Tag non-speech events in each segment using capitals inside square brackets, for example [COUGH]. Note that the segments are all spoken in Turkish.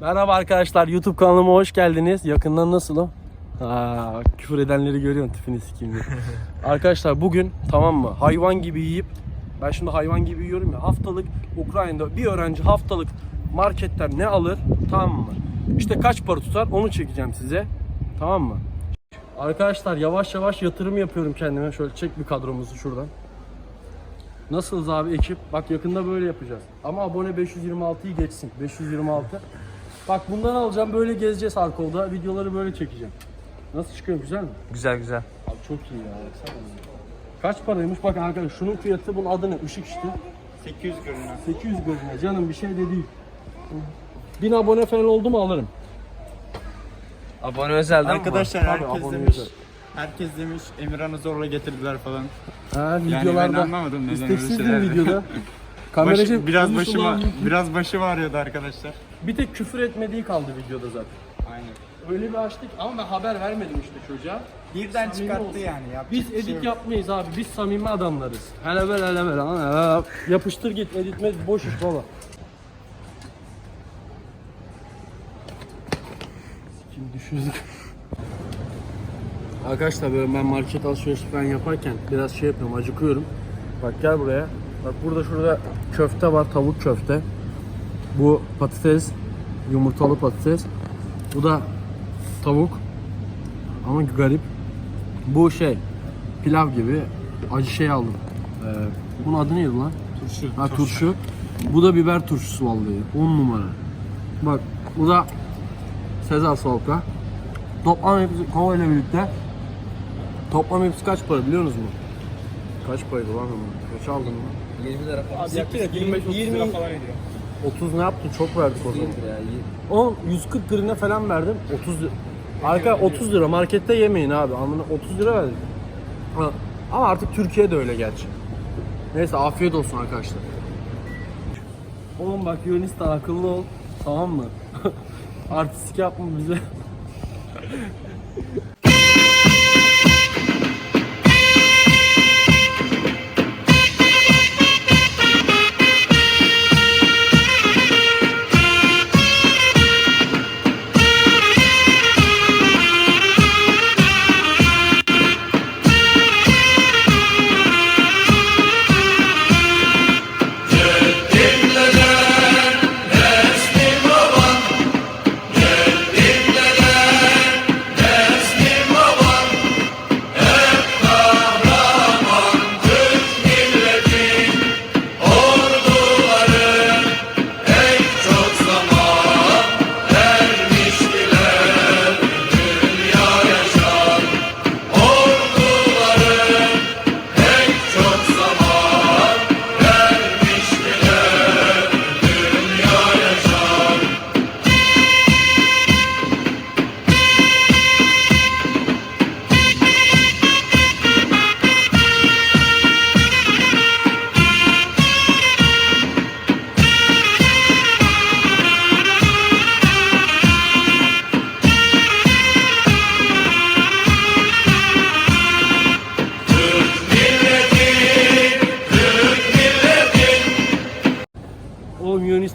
Merhaba arkadaşlar YouTube kanalıma hoş geldiniz. Yakından nasılım? Aa, küfür edenleri görüyorsun tipini sikeyim diye. [LAUGHS] arkadaşlar bugün tamam mı hayvan gibi yiyip ben şimdi hayvan gibi yiyorum ya haftalık Ukrayna'da bir öğrenci haftalık marketten ne alır tamam mı? İşte kaç para tutar onu çekeceğim size. Tamam mı? Arkadaşlar yavaş yavaş yatırım yapıyorum kendime. Şöyle çek bir kadromuzu şuradan. Nasılız abi ekip? Bak yakında böyle yapacağız. Ama abone 526'yı geçsin. 526. Bak bundan alacağım böyle gezeceğiz Harkov'da. Videoları böyle çekeceğim. Nasıl çıkıyor güzel mi? Güzel güzel. Abi çok iyi ya. baksana. Kaç paraymış? Bakın arkadaşlar şunun fiyatı bunun adı ne? Işık işte. 800 görünüyor. 800 gözüne canım bir şey de değil. 1000 abone falan oldu mu alırım. Abone özel değil mi bu? Arkadaşlar Tabii, herkes abone demiş. özel. Herkes demiş Emirhan'ı zorla getirdiler falan. Ha ben videolarda. anlamadım neden öyle İsteksizdim şeyler. videoda. Başı- Kameracı biraz konuşsun başıma biraz başı ağrıyordu arkadaşlar. Bir tek küfür etmediği kaldı videoda zaten. Aynen. Öyle bir açtık ama ben haber vermedim işte çocuğa. Birden Samimi çıkarttı olsun. yani. yapacak Biz bir şey edit yok. yapmayız abi. Biz samimi adamlarız. Hele böyle hele böyle. Ha, Yapıştır git editmez boş iş baba. Kim düşürdük. [LAUGHS] Arkadaşlar böyle ben market alışverişi falan yaparken biraz şey yapıyorum acıkıyorum. Bak gel buraya. Bak burada şurada köfte var tavuk köfte. Bu patates yumurtalı patates. Bu da tavuk. Ama garip. Bu şey pilav gibi acı şey aldım. Ee, bunun adı neydi lan? Turşu. Ha turşu. Bu da biber turşusu vallahi. 10 numara. Bak bu da Sezar salka. Toplam hepsi kova ile birlikte. Toplam hepsi kaç para biliyor musunuz? Kaç paraydı lan ama? Kaç aldın lan? 20 lira falan. Siktir et, 25 30 20 lira falan ediyor. 30 ne yaptın? Çok verdik o zaman. ya. O 140 grine falan verdim. 30 lira. Arka 30 lira markette yemeyin abi. Amına 30 lira verdik. Ha, Ama artık Türkiye'de öyle gerçi. Neyse afiyet olsun arkadaşlar. Oğlum bak Yunanistan akıllı ol. Tamam mı? [LAUGHS] Artistik yapma bize.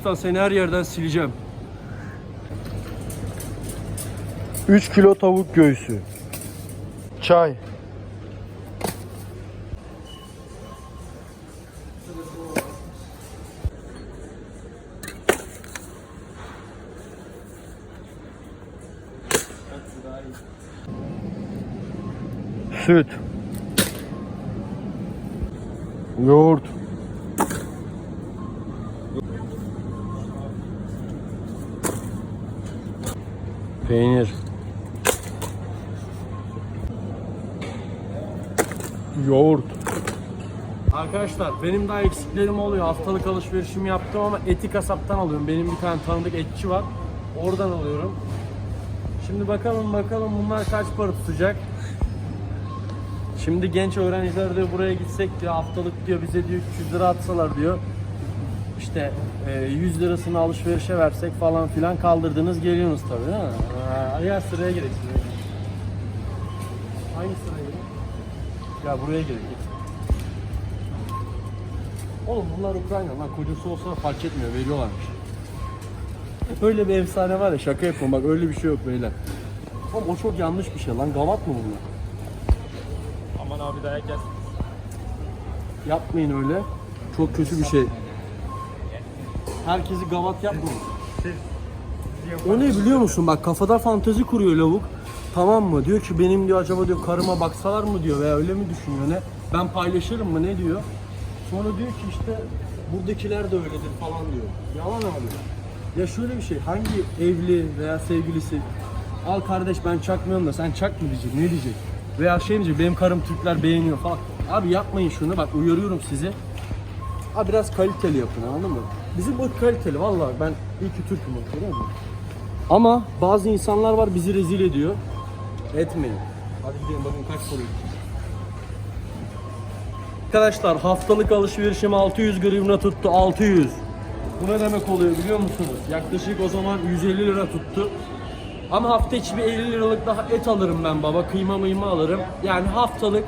Yunanistan seni her yerden sileceğim. 3 kilo tavuk göğsü. Çay. Süt. Yoğurt. Peynir. Yoğurt. Arkadaşlar benim daha eksiklerim oluyor. Haftalık alışverişimi yaptım ama eti kasaptan alıyorum. Benim bir tane tanıdık etçi var. Oradan alıyorum. Şimdi bakalım bakalım bunlar kaç para tutacak. Şimdi genç öğrenciler diyor buraya gitsek diyor haftalık diyor bize diyor 300 lira atsalar diyor. İşte e, 100 lirasını alışverişe versek falan filan kaldırdınız geliyorsunuz tabii değil mi? Ya sıraya sıraya. Hangi sıraya girelim? Ya buraya girelim. git. Oğlum bunlar Ukrayna lan kocası olsa fark etmiyor veriyorlarmış. öyle bir efsane var ya şaka yapıyorum bak öyle bir şey yok beyler. Oğlum o çok yanlış bir şey lan gavat mı bunlar? Aman abi dayak gelsin. Yapmayın öyle. Çok kötü bir şey. Herkesi gavat yapmayın. O ne biliyor musun? Bak kafada fantezi kuruyor lavuk. Tamam mı? Diyor ki benim diyor acaba diyor karıma baksalar mı diyor veya öyle mi düşünüyor ne? Ben paylaşırım mı ne diyor? Sonra diyor ki işte buradakiler de öyledir falan diyor. Yalan abi. Ya şöyle bir şey hangi evli veya sevgilisi al kardeş ben çakmıyorum da sen çak mı diyecek ne diyecek? Veya şey diyecek benim karım Türkler beğeniyor falan. Abi yapmayın şunu bak uyarıyorum sizi. Abi biraz kaliteli yapın anladın mı? Bizim bu kaliteli vallahi ben iyi ki Türk'üm bak, görüyor musun? Ama bazı insanlar var bizi rezil ediyor. Etmeyin. Hadi gidelim bakın kaç soru. Arkadaşlar haftalık alışverişim 600 grivna tuttu 600. Bu ne demek oluyor biliyor musunuz? Yaklaşık o zaman 150 lira tuttu. Ama hafta içi bir 50 liralık daha et alırım ben baba. Kıyma mıyma alırım. Yani haftalık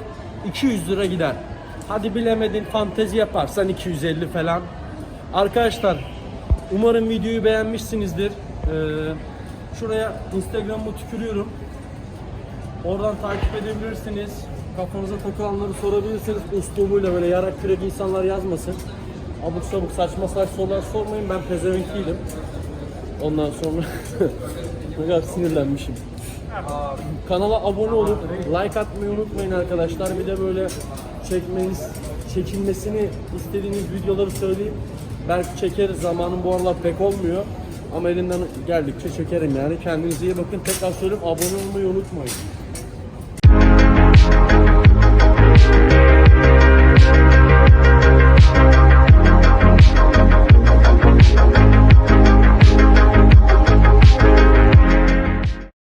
200 lira gider. Hadi bilemedin fantezi yaparsan 250 falan. Arkadaşlar umarım videoyu beğenmişsinizdir. Ee, şuraya Instagram'ı tükürüyorum. Oradan takip edebilirsiniz. Kafanıza takılanları sorabilirsiniz. Uslubuyla böyle yarak kürek insanlar yazmasın. Abuk sabuk saçma saç sorular sormayın. Ben pezevenk değilim. Ondan sonra [LAUGHS] ne kadar sinirlenmişim. Kanala abone olup like atmayı unutmayın arkadaşlar. Bir de böyle çekmeniz, çekilmesini istediğiniz videoları söyleyeyim. Belki çekeriz. Zamanım bu aralar pek olmuyor. Ama elimden geldikçe çekerim yani. Kendinize iyi bakın. Tekrar söyleyeyim abone olmayı unutmayın.